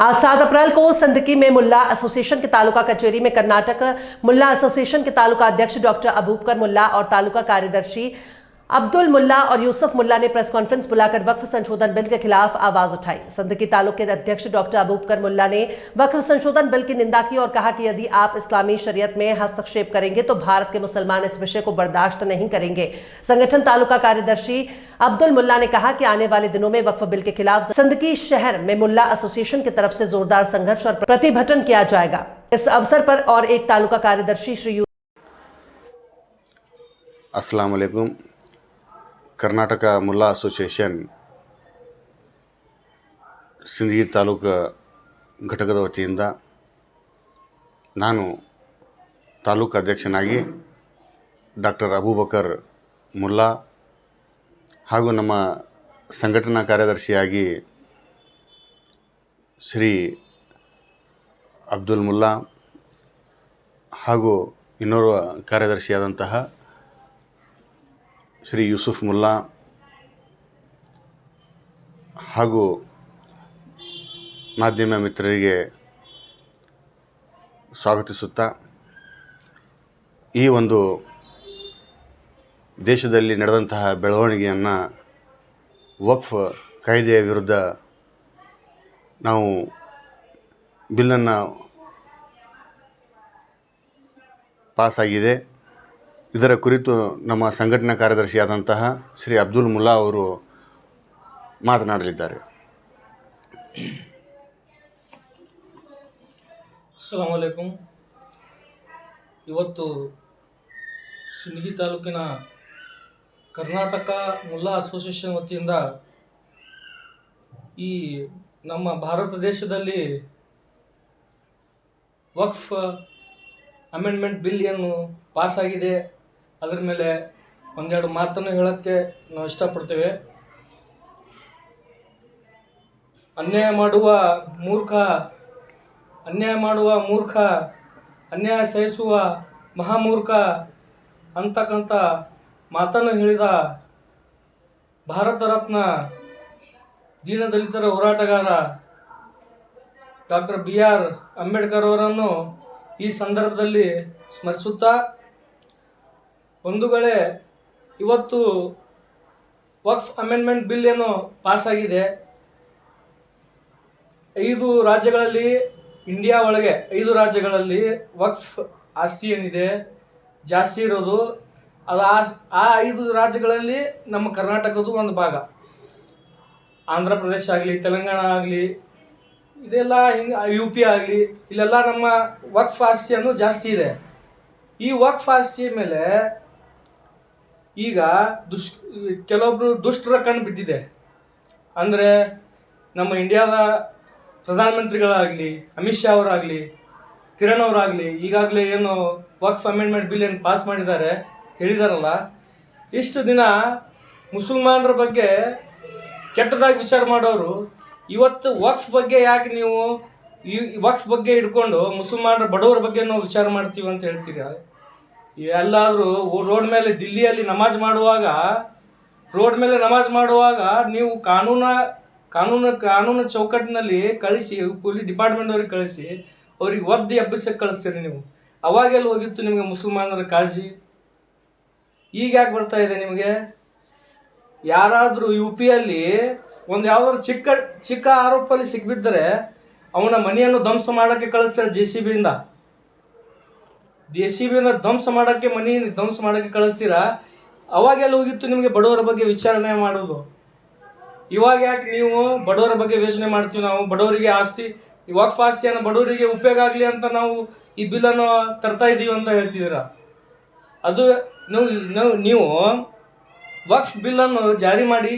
आज सात अप्रैल को संदकी में मुल्ला एसोसिएशन के तालुका कचेरी में कर्नाटक मुल्ला एसोसिएशन के तालुका अध्यक्ष डॉक्टर अबूबकर मुल्ला और तालुका कार्यदर्शी अब्दुल मुल्ला और यूसुफ मुल्ला ने प्रेस कॉन्फ्रेंस बुलाकर वक्फ संशोधन बिल के खिलाफ आवाज़ उठाई। सिंदगी तालुक के अध्यक्ष डॉक्टर अबूबकर मुल्ला ने वक्फ संशोधन बिल की निंदा की और कहा कि यदि आप इस्लामी शरीयत में हस्तक्षेप करेंगे तो भारत के मुसलमान इस विषय को बर्दाश्त नहीं करेंगे। संगठन तालुका कार्यदर्शी अब्दुल मुल्ला ने कहा कि आने वाले दिनों में वक्फ बिल के खिलाफ सिंदगी शहर में मुल्ला एसोसिएशन की तरफ़ से जोरदार संघर्ष और प्रतिभटन किया जाएगा। इस अवसर पर और एक तालुका कार्यदर्शी श्री असलम ಕರ್ನಾಟಕ ಮುಲ್ಲಾ ಅಸೋಸಿಯೇಷನ್ ಸಿಂದಗಿ ತಾಲೂಕು ಘಟಕದ ವತಿಯಿಂದ ನಾನು ತಾಲೂಕು ಅಧ್ಯಕ್ಷನಾಗಿ ಡಾಕ್ಟರ್ ಅಬೂಬಕರ್ ಮುಲ್ಲಾ ಹಾಗೂ ನಮ್ಮ ಸಂಘಟನಾ ಕಾರ್ಯದರ್ಶಿಯಾಗಿ ಶ್ರೀ ಅಬ್ದುಲ್ ಮುಲ್ಲಾ ಹಾಗೂ ಇನ್ನೋರ್ವ ಕಾರ್ಯದರ್ಶಿಯಾದಂತಹ ಶ್ರೀ ಯೂಸುಫ್ ಮುಲ್ಲಾ ಹಾಗೂ ಮಾಧ್ಯಮ ಮಿತ್ರರಿಗೆ ಸ್ವಾಗತಿಸುತ್ತಾ ಈ ಒಂದು ದೇಶದಲ್ಲಿ ನಡೆದಂತಹ ಬೆಳವಣಿಗೆಯನ್ನು ವಕ್ಫ್ ಕಾಯ್ದೆಯ ವಿರುದ್ಧ ನಾವು ಬಿಲ್ಲನ್ನು ಪಾಸಾಗಿದೆ. ಇದರ ಕುರಿತು ನಮ್ಮ ಸಂಘಟನಾ ಕಾರ್ಯದರ್ಶಿಯಾದಂತಹ ಶ್ರೀ ಅಬ್ದುಲ್ ಮುಲ್ಲಾ ಅವರು ಮಾತನಾಡಲಿದ್ದಾರೆ. ಅಸ್ಸಲಾಮಲೈಕುಂ ಇವತ್ತು ಸಿಂದಗಿ ತಾಲೂಕಿನ ಕರ್ನಾಟಕ ಮುಲ್ಲಾ ಅಸೋಸಿಯೇಷನ್ ವತಿಯಿಂದ ಈ ನಮ್ಮ ಭಾರತ ದೇಶದಲ್ಲಿ ವಕ್ಫ್ ಅಮೆಂಡ್ಮೆಂಟ್ ಬಿಲ್ ಏನು ಪಾಸಾಗಿದೆ ಅದರ ಮೇಲೆ ಒಂದೆರಡು ಮಾತನ್ನು ಹೇಳೋಕ್ಕೆ ನಾವು ಇಷ್ಟಪಡ್ತೇವೆ. ಅನ್ಯಾಯ ಮಾಡುವ ಮೂರ್ಖ, ಅನ್ಯಾಯ ಮಾಡುವ ಮೂರ್ಖ, ಅನ್ಯಾಯ ಸಹಿಸುವ ಮಹಾಮೂರ್ಖ ಅಂತಕ್ಕಂಥ ಮಾತನ್ನು ಹೇಳಿದ ಭಾರತ ರತ್ನ ದೀನದಲಿತರ ಹೋರಾಟಗಾರ ಡಾಕ್ಟರ್ ಬಿ ಆರ್ ಅಂಬೇಡ್ಕರ್ ಅವರನ್ನು ಈ ಸಂದರ್ಭದಲ್ಲಿ ಸ್ಮರಿಸುತ್ತಾ ಬಂಧುಗಳೇ, ಇವತ್ತು ವಕ್ಫ್ ಅಮೆಂಡ್ಮೆಂಟ್ ಬಿಲ್ ಏನು ಪಾಸಾಗಿದೆ. ಐದು ರಾಜ್ಯಗಳಲ್ಲಿ, ಇಂಡಿಯಾ ಒಳಗೆ ಐದು ರಾಜ್ಯಗಳಲ್ಲಿ ವಕ್ಫ್ ಆಸ್ತಿ ಏನಿದೆ, ಜಾಸ್ತಿ ಇರೋದು. ಅದು ಆ ಐದು ರಾಜ್ಯಗಳಲ್ಲಿ ನಮ್ಮ ಕರ್ನಾಟಕದ್ದು ಒಂದು ಭಾಗ. ಆಂಧ್ರ ಪ್ರದೇಶ ಆಗಲಿ, ತೆಲಂಗಾಣ ಆಗಲಿ, ಇದೆಲ್ಲ ಹಿಂಗೆ ಯು ಪಿ ಆಗಲಿ, ಇಲ್ಲೆಲ್ಲ ನಮ್ಮ ವಕ್ಫ್ ಆಸ್ತಿಯನ್ನು ಜಾಸ್ತಿ ಇದೆ. ಈ ವಕ್ಫ್ ಆಸ್ತಿ ಮೇಲೆ ಈಗ ದುಷ್, ಕೆಲವೊಬ್ರು ದುಷ್ಟರ ಕಣ್ಣು ಬಿದ್ದಿದೆ ಅಂದರೆ ನಮ್ಮ ಇಂಡಿಯಾದ ಪ್ರಧಾನಮಂತ್ರಿಗಳಾಗಲಿ, ಅಮಿತ್ ಶಾ ಅವರಾಗಲಿ, ಕಿರಣ್ ಅವರಾಗಲಿ, ಈಗಾಗಲೇ ಏನು ವಕ್ಫ್ ಅಮೆಂಡ್ಮೆಂಟ್ ಬಿಲ್ ಏನು ಪಾಸ್ ಮಾಡಿದ್ದಾರೆ, ಹೇಳಿದಾರಲ್ಲ, ಇಷ್ಟು ದಿನ ಮುಸಲ್ಮಾನರ ಬಗ್ಗೆ ಕೆಟ್ಟದಾಗಿ ವಿಚಾರ ಮಾಡೋರು, ಇವತ್ತು ವಕ್ಫ್ ಬಗ್ಗೆ ಯಾಕೆ ನೀವು ಈ ವಕ್ಫ್ ಬಗ್ಗೆ ಹಿಡ್ಕೊಂಡು ಮುಸಲ್ಮಾನರ ಬಡವರ ಬಗ್ಗೆ ನಾವು ವಿಚಾರ ಮಾಡ್ತೀವಿ ಅಂತ ಹೇಳ್ತೀರಾ? ಎಲ್ಲಾದರೂ ರೋಡ್ ಮೇಲೆ ದಿಲ್ಲಿಯಲ್ಲಿ ನಮಾಜ್ ಮಾಡುವಾಗ, ರೋಡ್ ಮೇಲೆ ನಮಾಜ್ ಮಾಡುವಾಗ ನೀವು ಕಾನೂನ, ಕಾನೂನು ಕಾನೂನು ಚೌಕಟ್ಟಿನಲ್ಲಿ ಕಳಿಸಿ, ಪೊಲೀಸ್ ಡಿಪಾರ್ಟ್ಮೆಂಟ್ ಅವ್ರಿಗೆ ಕಳಿಸಿ, ಅವ್ರಿಗೆ ಒದ್ದು ಎಬ್ಬಿಸಕ್ಕೆ ಕಳಿಸ್ತೀರಿ ನೀವು. ಅವಾಗೆಲ್ಲ ಹೋಗಿತ್ತು ನಿಮಗೆ ಮುಸಲ್ಮಾನರ ಕಾಳಜಿ? ಈಗ ಯಾಕೆ ಬರ್ತಾ ಇದೆ ನಿಮಗೆ? ಯಾರಾದರೂ ಯು ಪಿಯಲ್ಲಿ ಒಂದು ಯಾವ್ದಾದ್ರು ಚಿಕ್ಕ ಚಿಕ್ಕ ಆರೋಪಲ್ಲಿ ಸಿಕ್ಬಿದ್ದರೆ ಅವನ ಮನೆಯನ್ನು ಧ್ವಂಸ ಮಾಡೋಕ್ಕೆ ಕಳಿಸ್ತಾರೆ ಜೆ ಸಿ ಬಿಯಿಂದ ಜೆ ಸಿ ಬಿನ ಧ್ವಂಸ ಮಾಡೋಕ್ಕೆ ಮನೆ ಧ್ವಂಸ ಮಾಡೋಕ್ಕೆ ಕಳಿಸ್ತೀರಾ? ಅವಾಗೆಲ್ಲ ಹೋಗಿತ್ತು ನಿಮಗೆ ಬಡವರ ಬಗ್ಗೆ ವಿಚಾರಣೆ ಮಾಡೋದು ಇವಾಗ ಯಾಕೆ ನೀವು ಬಡವರ ಬಗ್ಗೆ ಯೋಚನೆ ಮಾಡ್ತೀವಿ ನಾವು? ಬಡವರಿಗೆ ಆಸ್ತಿ ವಕ್ಫ್ ಆಸ್ತಿಯನ್ನು ಬಡವರಿಗೆ ಉಪಯೋಗ ಆಗಲಿ ಅಂತ ನಾವು ಈ ಬಿಲ್ಲನ್ನು ತರ್ತಾ ಇದ್ದೀವಿ ಅಂತ ಹೇಳ್ತಿದ್ದೀರ? ಅದು ನೀವು ನೀವು ನೀವು ವಕ್ಫ್ ಬಿಲ್ಲನ್ನು ಜಾರಿ ಮಾಡಿ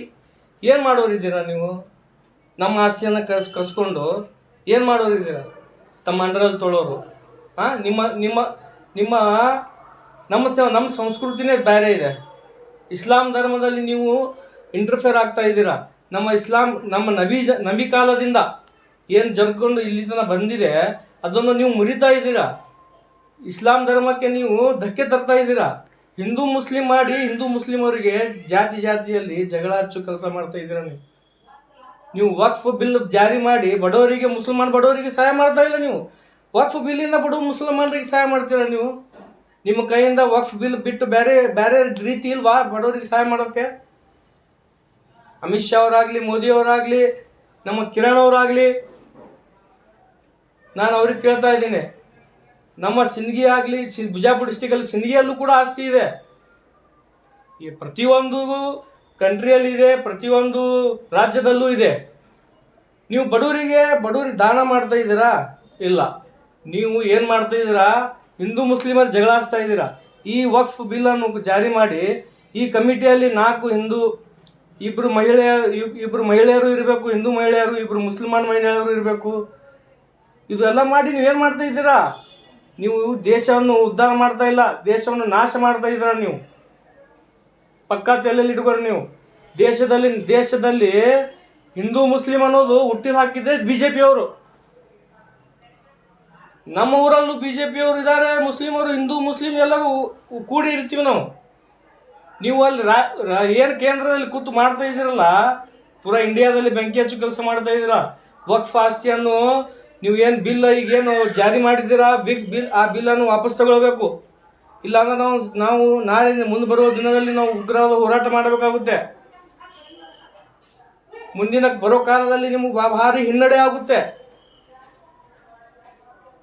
ಏನು ಮಾಡೋರಿದ್ದೀರಾ ನೀವು? ನಮ್ಮ ಆಸ್ತಿಯನ್ನು ಕಸ್, ಕಸ್ಕೊಂಡು ಏನು ಮಾಡೋರಿದ್ದೀರಾ ತಮ್ಮ ಅಂಡರಲ್ಲಿ ತೊಳೋರು. ಹಾಂ ನಿಮ್ಮ ನಿಮ್ಮ ನಿಮ್ಮ, ನಮ್ಮ ನಮ್ಮ ಸಂಸ್ಕೃತಿನೇ ಬೇರೆ ಇದೆ. ಇಸ್ಲಾಂ ಧರ್ಮದಲ್ಲಿ ನೀವು ಇಂಟರ್ಫೇರ್ ಆಗ್ತಾ ಇದ್ದೀರಾ? ನಮ್ಮ ಇಸ್ಲಾಂ, ನಮ್ಮ ನಬಿ ನಬಿ ಕಾಲದಿಂದ ಏನು ಜರ್ಕೊಂಡು ಇಲ್ಲಿ ತನಕ ಬಂದಿದೆ, ಅದನ್ನು ನೀವು ಮುರಿತಾ ಇದ್ದೀರಾ? ಇಸ್ಲಾಂ ಧರ್ಮಕ್ಕೆ ನೀವು ಧಕ್ಕೆ ತರ್ತಾ ಇದ್ದೀರಾ? ಹಿಂದೂ ಮುಸ್ಲಿಂ ಮಾಡಿ ಹಿಂದೂ ಮುಸ್ಲಿಂ ಅವರಿಗೆ ಜಾತಿ ಜಾತಿಯಲ್ಲಿ ಜಗಳ ಹಚ್ಚು ಕೆಲಸ ಮಾಡ್ತಾ ಇದ್ದೀರಾ ನೀವು? ನೀವು ವಕ್ಫ್ ಬಿಲ್ ಜಾರಿ ಮಾಡಿ ಬಡವರಿಗೆ, ಮುಸಲ್ಮಾನ್ ಬಡವರಿಗೆ ಸಹಾಯ ಮಾಡ್ತಾ ಇಲ್ಲ ನೀವು? ವಕ್ಫ್ ಬಿಲ್ಲಿಂದ ಬಡ ಮುಸಲ್ಮಾನರಿಗೆ ಸಹಾಯ ಮಾಡ್ತೀರಾ ನೀವು? ನಿಮ್ಮ ಕೈಯಿಂದ ವಕ್ಫ್ ಬಿಲ್ ಬಿಟ್ಟು ಬೇರೆ ಬೇರೆ ರೀತಿ ಇಲ್ವಾ ಬಡವರಿಗೆ ಸಹಾಯ ಮಾಡೋಕ್ಕೆ ಅಮಿತ್ ಶಾ ಅವರಾಗಲಿ, ಮೋದಿ ಅವರಾಗಲಿ, ನಮ್ಮ ಕಿರಣ್ ಅವರಾಗಲಿ, ನಾನು ಅವ್ರಿಗೆ ಕೇಳ್ತಾ ಇದ್ದೀನಿ. ನಮ್ಮ ಸಿಂದಗಿ ಆಗಲಿ ಬಿಜಾಪುರ ಡಿಸ್ಟಿಕಲ್ಲಿ ಸಿಂದಗಿಯಲ್ಲೂ ಕೂಡ ಆಸ್ತಿ ಇದೆ. ಈ ಪ್ರತಿಯೊಂದು ಕಂಟ್ರಿಯಲ್ಲಿ ಇದೆ, ಪ್ರತಿಯೊಂದು ರಾಜ್ಯದಲ್ಲೂ ಇದೆ. ನೀವು ಬಡವರಿಗೆ ಬಡವರಿಗೆ ದಾನ ಮಾಡ್ತಾ ಇದ್ದೀರಾ? ಇಲ್ಲ. ನೀವು ಏನು ಮಾಡ್ತಾ ಇದ್ದೀರಾ? ಹಿಂದೂ ಮುಸ್ಲಿಮರು ಜಗಳ ಇದ್ದೀರಾ? ಈ ವಕ್ಫ್ ಬಿಲ್ಲನ್ನು ಜಾರಿ ಮಾಡಿ ಈ ಕಮಿಟಿಯಲ್ಲಿ ನಾಲ್ಕು ಹಿಂದೂ ಇಬ್ಬರು ಮಹಿಳೆಯ ಇಬ್ಬರು ಮಹಿಳೆಯರು ಇರಬೇಕು, ಹಿಂದೂ ಮಹಿಳೆಯರು ಇಬ್ಬರು ಮುಸ್ಲಿಮಾನ್ ಮಹಿಳೆಯರು ಇರಬೇಕು. ಇದೆಲ್ಲ ಮಾಡಿ ನೀವೇನು ಮಾಡ್ತಾ ಇದ್ದೀರಾ? ನೀವು ದೇಶವನ್ನು ಉದ್ಧಾರ ಮಾಡ್ತಾ ಇಲ್ಲ, ದೇಶವನ್ನು ನಾಶ ಮಾಡ್ತಾ ಇದ್ದೀರಾ ನೀವು? ಪಕ್ಕಾ ತಲೆಯಲ್ಲಿ ಇಟ್ಕೊಳ್ಳಿ ನೀವು. ದೇಶದಲ್ಲಿ ದೇಶದಲ್ಲಿ ಹಿಂದೂ ಮುಸ್ಲಿಂ ಅನ್ನೋದು ಹುಟ್ಟಿದ ಹಾಕಿದ್ದೆ ಬಿ ಜೆ ಪಿಯವರು ನಮ್ಮ ಊರಲ್ಲೂ ಬಿ ಜೆ ಪಿಯವರು ಇದ್ದಾರೆ ಮುಸ್ಲಿಮರು ಹಿಂದೂ ಮುಸ್ಲಿಂ ಎಲ್ಲರೂ ಕೂಡಿ ಇರ್ತೀವಿ ನಾವು. ನೀವು ಅಲ್ಲಿ ರಾ ಏನು ಕೇಂದ್ರದಲ್ಲಿ ಕೂತು ಮಾಡ್ತಾ ಇದ್ದೀರಲ್ಲ, ಪೂರಾ ಇಂಡಿಯಾದಲ್ಲಿ ಬೆಂಕಿ ಹಚ್ಚು ಕೆಲಸ ಮಾಡ್ತಾ ಇದ್ದೀರಾ? ವಕ್ಫ್ ಆಸ್ತಿಯನ್ನು ನೀವು ಏನು ಬಿಲ್ ಈಗೇನು ಜಾರಿ ಮಾಡಿದ್ದೀರಾ? ಬಿಗ್ ಬಿಲ್, ಆ ಬಿಲ್ಲನ್ನು ವಾಪಸ್ ತಗೊಳ್ಬೇಕು. ಇಲ್ಲಾಂದ್ರೆ ನಾವು ನಾವು ನಾಳೆ ಮುಂದೆ ಬರುವ ದಿನದಲ್ಲಿ ನಾವು ಉಗ್ರವಾದ ಹೋರಾಟ ಮಾಡಬೇಕಾಗುತ್ತೆ. ಮುಂದಿನ ಬರೋ ಕಾಲದಲ್ಲಿ ನಿಮಗೆ ಭಾರಿ ಹಿನ್ನಡೆ ಆಗುತ್ತೆ.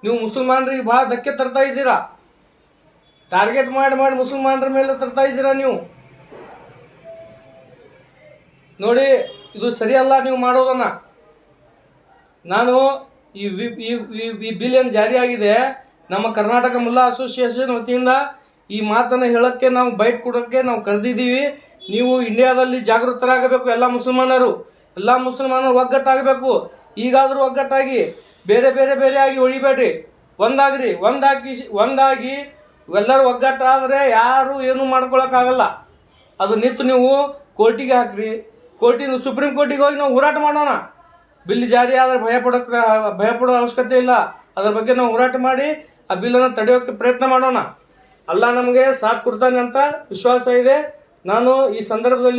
ನೀವು ಮುಸಲ್ಮಾನರಿಗೆ ಭಾಳ ಧಕ್ಕೆ ತರ್ತಾ ಇದ್ದೀರಾ? ಟಾರ್ಗೆಟ್ ಮಾಡಿ ಮಾಡಿ ಮುಸಲ್ಮಾನರ ಮೇಲೆ ತರ್ತಾ ಇದ್ದೀರಾ ನೀವು? ನೋಡಿ, ಇದು ಸರಿಯಲ್ಲ ನೀವು ಮಾಡೋದನ್ನ. ನಾನು ಈ ವಿ- ಬಿಲಿಯನ್ ಏನು ಜಾರಿಯಾಗಿದೆ ನಮ್ಮ ಕರ್ನಾಟಕ ಮುಲ್ಲಾ ಅಸೋಸಿಯೇಷನ್ ವತಿಯಿಂದ ಈ ಮಾತನ್ನು ಹೇಳೋಕ್ಕೆ ನಾವು ಬೈಟ್ ಕೊಡೋಕ್ಕೆ ನಾವು ಕರೆದಿದ್ದೀವಿ. ನೀವು ಇಂಡಿಯಾದಲ್ಲಿ ಜಾಗೃತರಾಗಬೇಕು ಎಲ್ಲ ಮುಸಲ್ಮಾನರು. ಎಲ್ಲ ಮುಸಲ್ಮಾನರು ಒಗ್ಗಟ್ಟಾಗಬೇಕು. ಈಗಾದರೂ ಒಗ್ಗಟ್ಟಾಗಿ ಬೇರೆ ಬೇರೆ ಬೇರೆ ಆಗಿ ಉಳಿಬೇಡ್ರಿ. ಒಂದಾಗ್ರಿ, ಒಂದಾಗಿ ಒಂದಾಗಿ ಎಲ್ಲರೂ ಒಗ್ಗಟ್ಟಾದರೆ ಯಾರು ಏನೂ ಮಾಡ್ಕೊಳಕ್ಕಾಗಲ್ಲ. ಅದು ನಿಂತು ನೀವು ಕೋರ್ಟಿಗೆ ಹಾಕ್ರಿ. ಕೋರ್ಟಿನ ಸುಪ್ರೀಂ ಕೋರ್ಟಿಗೆ ಹೋಗಿ ನಾವು ಹೋರಾಟ ಮಾಡೋಣ. ಬಿಲ್ ಜಾರಿ ಆದರೆ ಭಯ ಪಡೋಕ್ಕೆ ಭಯ ಪಡೋ ಅವಶ್ಯಕತೆ ಇಲ್ಲ. ಅದ್ರ ಬಗ್ಗೆ ನಾವು ಹೋರಾಟ ಮಾಡಿ ಆ ಬಿಲ್ಲನ್ನು ತಡೆಯೋಕ್ಕೆ ಪ್ರಯತ್ನ ಮಾಡೋಣ. ಅಲ್ಲ ನಮಗೆ ಸಾಥ್ ಕೊಡ್ತಾನೆ ಅಂತ ವಿಶ್ವಾಸ ಇದೆ. ನಾನು ಈ ಸಂದರ್ಭದಲ್ಲಿ